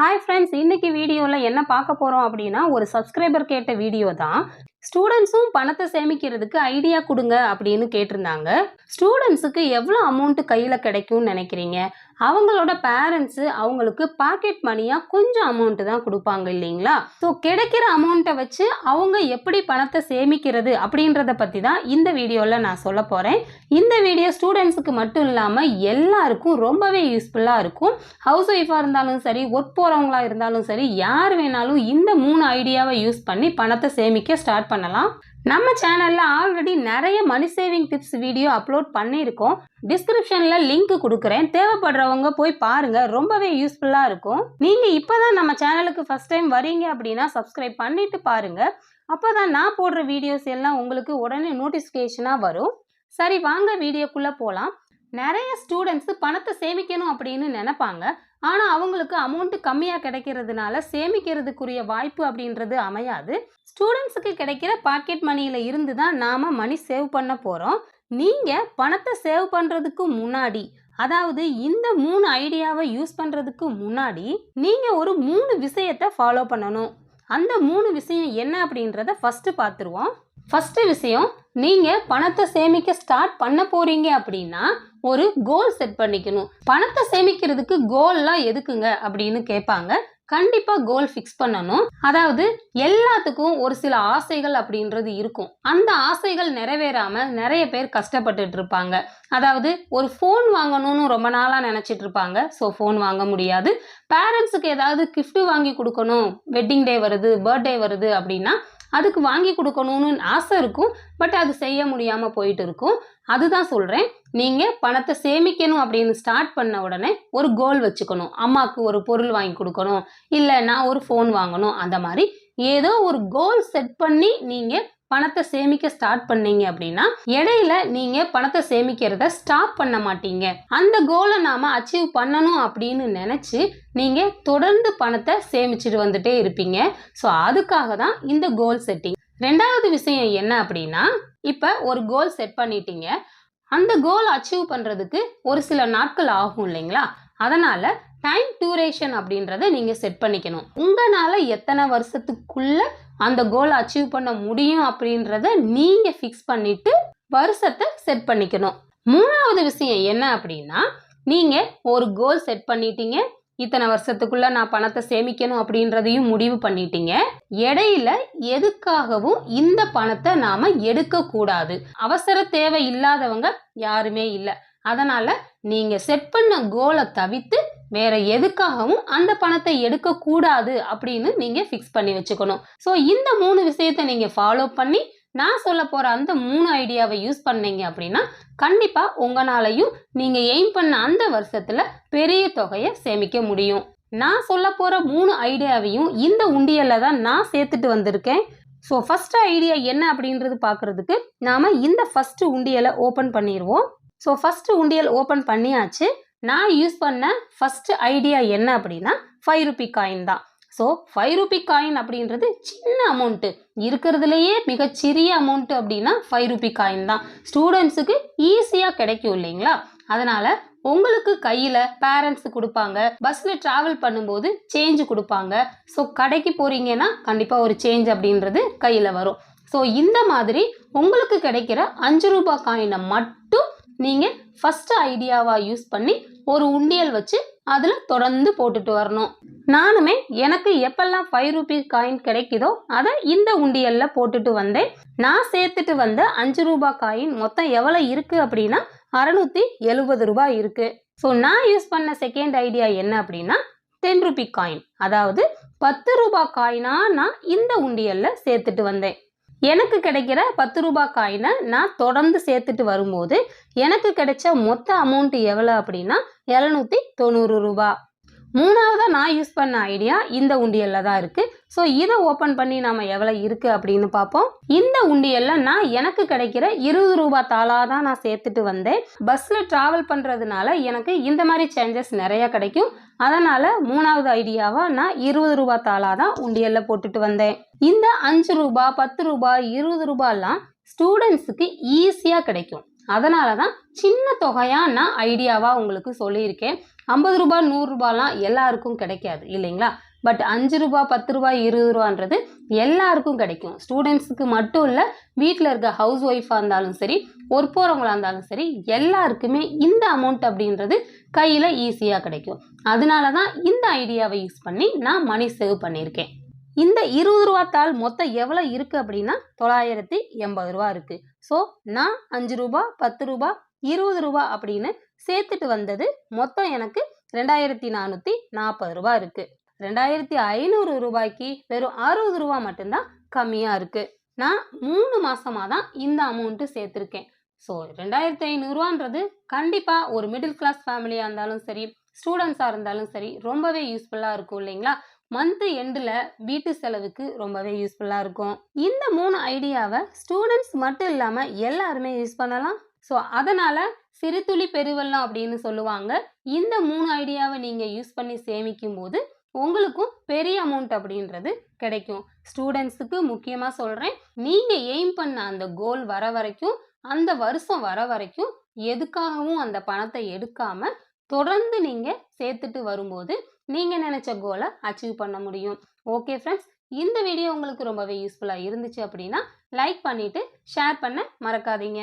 Hi friends இன்னைக்கு வீடியோவில் என்ன பார்க்க போகிறோம் அப்படின்னா ஒரு சப்ஸ்கிரைபர் கேட்ட வீடியோ தான். ஸ்டூடெண்ட்ஸும் பணத்தை சேமிக்கிறதுக்கு ஐடியா கொடுங்க அப்படின்னு கேட்டிருந்தாங்க. ஸ்டூடெண்ட்ஸுக்கு எவ்வளோ அமௌண்ட் கையில் கிடைக்கும்னு நினைக்கிறீங்க? அவங்களோட பேரண்ட்ஸு அவங்களுக்கு பாக்கெட் மணியாக கொஞ்சம் அமௌண்ட்டு தான் கொடுப்பாங்க இல்லைங்களா? ஸோ கிடைக்கிற அமௌண்ட்டை வச்சு அவங்க எப்படி பணத்தை சேமிக்கிறது அப்படின்றத பற்றி தான் இந்த வீடியோவில் நான் சொல்ல போகிறேன் இந்த வீடியோ ஸ்டூடெண்ட்ஸுக்கு மட்டும் இல்லாமல் எல்லாருக்கும் ரொம்பவே யூஸ்ஃபுல்லாக இருக்கும். ஹவுஸ் ஒய்ஃபாக இருந்தாலும் சரி ஒர்க் போகிறவங்களா இருந்தாலும் சரி யார் வேணாலும் இந்த மூணு ஐடியாவை யூஸ் பண்ணி பணத்தை சேமிக்க ஸ்டார்ட் பண்ணலாம். நம்ம சேனலில் ஆல்ரெடி நிறைய money saving tips video upload பண்ணியிருக்கோம். டிஸ்கிரிப்ஷனில் லிங்க் கொடுக்குறேன். தேவைப்படுறவங்க போய் பாருங்கள் ரொம்பவே யூஸ்ஃபுல்லாக இருக்கும். நீங்கள் இப்போ தான் நம்ம சேனலுக்கு ஃபஸ்ட் டைம் வரீங்க அப்படின்னா சப்ஸ்கிரைப் பண்ணிட்டு பாருங்கள் அப்போ தான் நான் போடுற வீடியோஸ் எல்லாம் உங்களுக்கு உடனே நோட்டிஃபிகேஷனாக வரும். சரி வாங்க வீடியோக்குள்ளே போகலாம் நிறைய ஸ்டூடெண்ட்ஸு பணத்தை சேமிக்கணும் அப்படின்னு நினைப்பாங்க. ஆனால் அவங்களுக்கு அமௌண்ட்டு கம்மியாக கிடைக்கிறதுனால சேமிக்கிறதுக்குரிய வாய்ப்பு அப்படின்றது அமையாது. ஸ்டூடெண்ட்ஸுக்கு கிடைக்கிற பாக்கெட் மணியில் இருந்து தான் நாம் மணி சேவ் பண்ண போகிறோம் நீங்கள் பணத்தை சேவ் பண்ணுறதுக்கு முன்னாடி அதாவது இந்த மூணு ஐடியாவை யூஸ் பண்ணுறதுக்கு முன்னாடி நீங்கள் ஒரு மூணு விஷயத்தை ஃபாலோ பண்ணணும். அந்த மூணு விஷயம் என்ன அப்படின்றத ஃபஸ்ட்டு பார்த்துருவோம். ஃபஸ்ட்டு விஷயம் நீங்கள் பணத்தை சேமிக்க ஸ்டார்ட் பண்ண போகிறீங்க அப்படின்னா ஒரு கோல் செட் பண்ணிக்கணும். பணத்தை சேமிக்கிறதுக்கு கோல்லாம் எதுக்குங்க அப்படின்னு கேட்பாங்க. கண்டிப்பாக கோல் ஃபிக்ஸ் பண்ணணும். அதாவது எல்லாத்துக்கும் ஒரு சில ஆசைகள் அப்படின்றது இருக்கும். அந்த ஆசைகள் நிறைவேறாமல் நிறைய பேர் கஷ்டப்பட்டுட்டு இருப்பாங்க. அதாவது ஒரு ஃபோன் வாங்கணும்னு ரொம்ப நாளாக நினச்சிட்டு இருப்பாங்க. ஸோ ஃபோன் வாங்க முடியாது. பேரண்ட்ஸுக்கு ஏதாவது கிஃப்ட் வாங்கி கொடுக்கணும். வெட்டிங் டே வருது பர்த்டே வருது அப்படின்னா அதுக்கு வாங்கி கொடுக்கணும்னு ஆசை இருக்கும். பட் அது செய்ய முடியாமல் போயிட்டு இருக்கும். அதுதான் சொல்கிறேன் நீங்கள் பணத்தை சேமிக்கணும் அப்படின்னு ஸ்டார்ட் பண்ண உடனே ஒரு கோல் வச்சுக்கணும். அம்மாவுக்கு ஒரு பொருள் வாங்கி கொடுக்கணும். இல்லை நான் ஒரு ஃபோன் வாங்கணும். அந்த மாதிரி ஏதோ ஒரு கோல் செட் பண்ணி நீங்கள் பணத்தை சேமிக்க ஸ்டார்ட் பண்ணீங்க அப்படின்னா இடையில நீங்க பணத்தை சேமிக்கிறத ஸ்டாப் பண்ண மாட்டீங்க. அந்த கோலை நாம அச்சீவ் பண்ணணும் அப்படின்னு நினைச்சு நீங்க தொடர்ந்து பணத்தை சேமிச்சுட்டு வந்துட்டே இருப்பீங்க. ஸோ அதுக்காக தான் இந்த கோல் செட்டிங் ரெண்டாவது விஷயம் என்ன அப்படின்னா இப்போ ஒரு கோல் செட் பண்ணிட்டீங்க. அந்த கோல் அச்சீவ் பண்ணுறதுக்கு ஒரு சில நாட்கள் ஆகும் இல்லைங்களா? அதனால டைம் டியூரேஷன் அப்படின்றத நீங்கள் செட் பண்ணிக்கணும். உங்களால் எத்தனை வருஷத்துக்குள்ள அந்த கோல் அச்சீவ் பண்ண முடியும் அப்படின்றத நீங்கள் ஃபிக்ஸ் பண்ணிட்டு வருஷத்தை செட் பண்ணிக்கணும். மூணாவது விஷயம் என்ன அப்படின்னா நீங்கள் ஒரு கோல் செட் பண்ணிட்டீங்க. இத்தனை வருஷத்துக்குள்ள நான் பணத்தை சேமிக்கணும் அப்படின்றதையும் முடிவு பண்ணிட்டீங்க. இடையில எதுக்காகவும் இந்த பணத்தை நாம எடுக்கக்கூடாது. அவசர தேவை இல்லாதவங்க யாருமே இல்லை. அதனால நீங்க செட் பண்ண கோலை தவிர்த்து வேற எதுக்காகவும் அந்த பணத்தை எடுக்கக்கூடாது அப்படின்னு நீங்க ஃபிக்ஸ் பண்ணி வச்சுக்கணும். ஸோ இந்த மூணு விஷயத்தை நீங்க ஃபாலோ பண்ணி நான் சொல்ல போற அந்த மூணு ஐடியாவை யூஸ் பண்ணீங்க அப்படின்னா கண்டிப்பா உங்களாலையும் நீங்க எய்ம் பண்ண அந்த வருஷத்துல பெரிய தொகையை சேமிக்க முடியும். நான் சொல்ல போற மூணு ஐடியாவையும் இந்த உண்டியல்ல தான் நான் சேர்த்துட்டு வந்திருக்கேன். ஸோ ஃபர்ஸ்ட் ஐடியா என்ன அப்படின்றது பார்க்குறதுக்கு நாம இந்த ஃபர்ஸ்ட் உண்டியலை ஓப்பன் பண்ணிடுவோம் ஸோ ஃபர்ஸ்ட் உண்டியல் ஓப்பன் பண்ணியாச்சு. நான் யூஸ் பண்ண ஃபஸ்ட்டு ஐடியா என்ன அப்படின்னா ஃபைவ் ருபி காயின் தான். ஸோ ஃபைவ் ருபி காயின் அப்படின்றது சின்ன அமௌண்ட்டு இருக்கிறதுலையே மிகச்சிறிய அமௌண்ட்டு அப்படின்னா ஃபைவ் ருபி காயின் தான். ஸ்டூடெண்ட்ஸுக்கு ஈஸியாக கிடைக்கும் இல்லைங்களா? அதனால் உங்களுக்கு கையில் பேரண்ட்ஸ் கொடுப்பாங்க. பஸ்ஸில் ட்ராவல் பண்ணும்போது சேஞ்ச் கொடுப்பாங்க. ஸோ கடைக்கு போகிறீங்கன்னா கண்டிப்பாக ஒரு சேஞ்ச் அப்படின்றது கையில் வரும். ஸோ இந்த மாதிரி உங்களுக்கு கிடைக்கிற அஞ்சு ரூபாய் காயினை மட்டும் நீங்கள் ஃபஸ்ட்டு ஐடியாவாக யூஸ் பண்ணி ஒரு உண்டியல் வச்சு அதில் தொடர்ந்து போட்டுட்டு வரணும். நானுமே எனக்கு எப்பெல்லாம் ஃபைவ் ருபீஸ் காயின் கிடைக்குதோ அதை இந்த உண்டியலில் போட்டுட்டு வந்தேன். நான் சேர்த்துட்டு வந்த அஞ்சு ரூபாய் காயின் மொத்தம் எவ்வளோ இருக்குது அப்படின்னா அறநூற்றி எழுபது ரூபாய் இருக்குது ஸோ நான் யூஸ் பண்ண செகண்ட் ஐடியா என்ன அப்படின்னா டென் ருபி காயின் அதாவது பத்து ரூபாய் காயினாக நான் இந்த உண்டியலில் சேர்த்துட்டு வந்தேன். எனக்கு கிடைக்கிற பத்து ரூபாய் காயினை நான் தொடர்ந்து சேர்த்துட்டு வரும்போது எனக்கு கிடைச்ச மொத்த அமௌண்ட் எவ்வளோ அப்படின்னா எழுநூற்றி தொண்ணூறு ரூபா மூணாவதாக நான் யூஸ் பண்ண ஐடியா இந்த உண்டியலில் தான் இருக்குது ஸோ இதை ஓப்பன் பண்ணி நாம் எவ்வளோ இருக்குது அப்படின்னு பார்ப்போம். இந்த உண்டியலில் நான் எனக்கு கிடைக்கிற இருபது ரூபா தாளாக தான் நான் சேர்த்துட்டு வந்தேன். பஸ்ஸில் ட்ராவல் பண்ணுறதுனால எனக்கு இந்த மாதிரி சேஞ்சஸ் நிறையா கிடைக்கும். அதனால் மூணாவது ஐடியாவாக நான் இருபது ரூபா தாளாக தான் உண்டியலில் போட்டுட்டு வந்தேன். இந்த அஞ்சு ரூபா பத்து ரூபா இருபது ரூபாலாம் ஸ்டூடெண்ட்ஸுக்கு ஈஸியாக கிடைக்கும். அதனால தான் சின்ன தொகையாக நான் ஐடியாவாக உங்களுக்கு சொல்லியிருக்கேன். ஐம்பது ரூபாய் நூறுரூபாலாம் எல்லாருக்கும் கிடைக்காது இல்லைங்களா? பட் அஞ்சு ரூபா பத்து ரூபாய் இருபது ரூபான்றது எல்லாருக்கும் கிடைக்கும். ஸ்டூடெண்ட்ஸுக்கு மட்டும் இல்லை வீட்டில் இருக்க ஹவுஸ் ஒய்ஃபாக இருந்தாலும் சரி ஒர்க் போகிறவங்களா இருந்தாலும் சரி எல்லாருக்குமே இந்த அமௌண்ட் அப்படின்றது கையில் ஈஸியாக கிடைக்கும். அதனால தான் இந்த ஐடியாவை யூஸ் பண்ணி நான் மணி சேவ் பண்ணியிருக்கேன். இந்த இருபது ரூபா தாள் மொத்தம் எவ்வளோ இருக்குது அப்படின்னா தொள்ளாயிரத்தி எண்பது ரூபா இருக்குது ஸோ நான் அஞ்சு ரூபா பத்து ரூபா இருபது ரூபா அப்படின்னு சேர்த்துட்டு வந்தது மொத்தம் எனக்கு ரெண்டாயிரத்தி நானூற்றி நாற்பது ரூபா இருக்குது ரெண்டாயிரத்தி ஐநூறு ரூபாய்க்கு வெறும் அறுபது ரூபா மட்டும்தான் கம்மியாக இருக்குது நான் மூணு மாதமாக தான் இந்த அமௌண்ட்டு சேர்த்துருக்கேன். ஸோ ரெண்டாயிரத்தி ஐநூறுரூவான்றது கண்டிப்பாக ஒரு மிடில் கிளாஸ் ஃபேமிலியாக இருந்தாலும் சரி ஸ்டூடெண்ட்ஸாக இருந்தாலும் சரி ரொம்பவே யூஸ்ஃபுல்லாக இருக்கும் இல்லைங்களா? மந்த் எண்டில் வீட்டு செலவுக்கு ரொம்பவே யூஸ்ஃபுல்லாக இருக்கும். இந்த மூணு ஐடியாவை ஸ்டூடெண்ட்ஸ் மட்டும் இல்லாமல் எல்லாருமே யூஸ் பண்ணலாம். ஸோ அதனால் சிறுதுளி பெருவெல்லாம் அப்படின்னு சொல்லுவாங்க. இந்த மூணு ஐடியாவை நீங்கள் யூஸ் பண்ணி சேமிக்கும் போது உங்களுக்கும் பெரிய அமௌண்ட் அப்படின்றது கிடைக்கும். ஸ்டூடெண்ட்ஸுக்கு முக்கியமாக சொல்கிறேன் நீங்கள் எய்ம் பண்ண அந்த கோல் வர வரைக்கும் அந்த வருஷம் வர வரைக்கும் எதுக்காகவும் அந்த பணத்தை எடுக்காமல் தொடர்ந்து நீங்கள் சேர்த்துட்டு வரும்போது நீங்கள் நினச்ச கோலை அச்சீவ் பண்ண முடியும். ஓகே ஃப்ரெண்ட்ஸ் இந்த வீடியோ உங்களுக்கு ரொம்பவே யூஸ்ஃபுல்லாக இருந்துச்சு அப்படின்னா லைக் பண்ணிவிட்டு ஷேர் பண்ண மறக்காதீங்க.